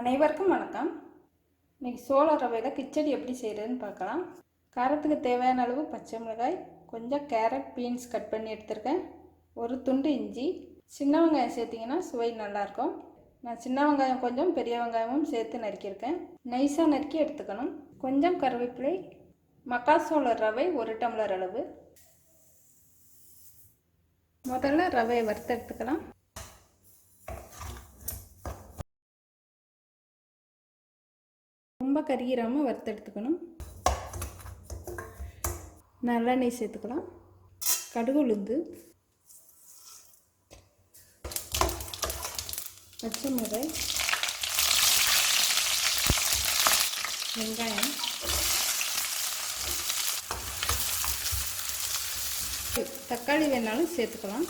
அனைவருக்கும் வணக்கம். இன்றைக்கி சோள ரவையில் கிச்சடி எப்படி செய்கிறதுன்னு பார்க்கலாம். காரத்துக்கு தேவையான அளவு பச்சை மிளகாய் கொஞ்சம் கேரட் பீன்ஸ் கட் பண்ணி எடுத்திருக்கேன். ஒரு துண்டு இஞ்சி. சின்ன வெங்காயம் சேர்த்திங்கன்னா சுவை நல்லாயிருக்கும் நான் சின்ன வெங்காயம் கொஞ்சம் பெரிய வெங்காயமும் சேர்த்து நறுக்கியிருக்கேன். நைஸாக நறுக்கி எடுத்துக்கணும். கொஞ்சம் கருவேப்பிலை மக்காசோள ரவை ஒரு டம்ளர் அளவு. முதல்ல ரவையை வறுத்து எடுத்துக்கலாம். ரொம்ப கருகிராமல் வறுத்தெடுத்துக்கணும். நல்லெண்ணெய் சேர்த்துக்கலாம். கடுகு உளுந்து. பச்சை மிளகாய். வெங்காயம். தக்காளி வேணாலும் சேர்த்துக்கலாம்.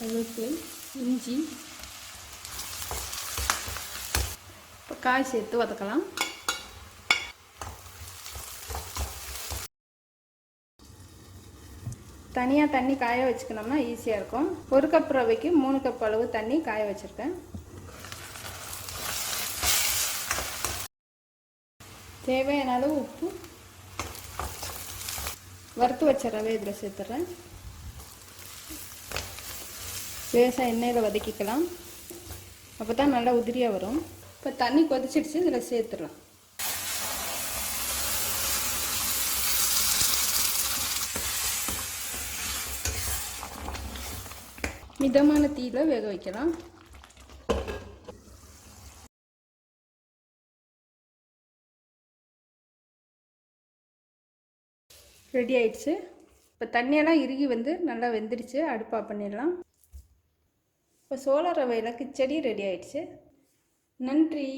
கருவேப்பிலை இஞ்சி. இப்போ காய் சேர்த்து வதக்கலாம். தனியாக தண்ணி காய வச்சுக்கணும்னா ஈஸியாக இருக்கும். ஒரு கப் ரவைக்கு மூணு கப் அளவு தண்ணி காய வச்சுருக்கேன். தேவையான அளவு உப்பு. வறுத்து வச்ச ரவை இதில் சேர்த்துட்றேன் லேசாக எண்ணெயில் வதக்கிக்கலாம். அப்போ தான் நல்லா உதிரியாக வரும். இப்போ தண்ணி கொதிச்சிடுச்சு இதில் சேர்த்துடலாம் மிதமான தீயில் வேக வைக்கலாம். ரெடி ஆயிடுச்சு. இப்போ தண்ணியெல்லாம் இறுகி வந்து நல்லா வெந்துடுச்சு. அடுப்பா பண்ணிடலாம். இப்போ சோள ரவையில் கிச்சடி ரெடி ஆயிடுச்சு. நன்றி.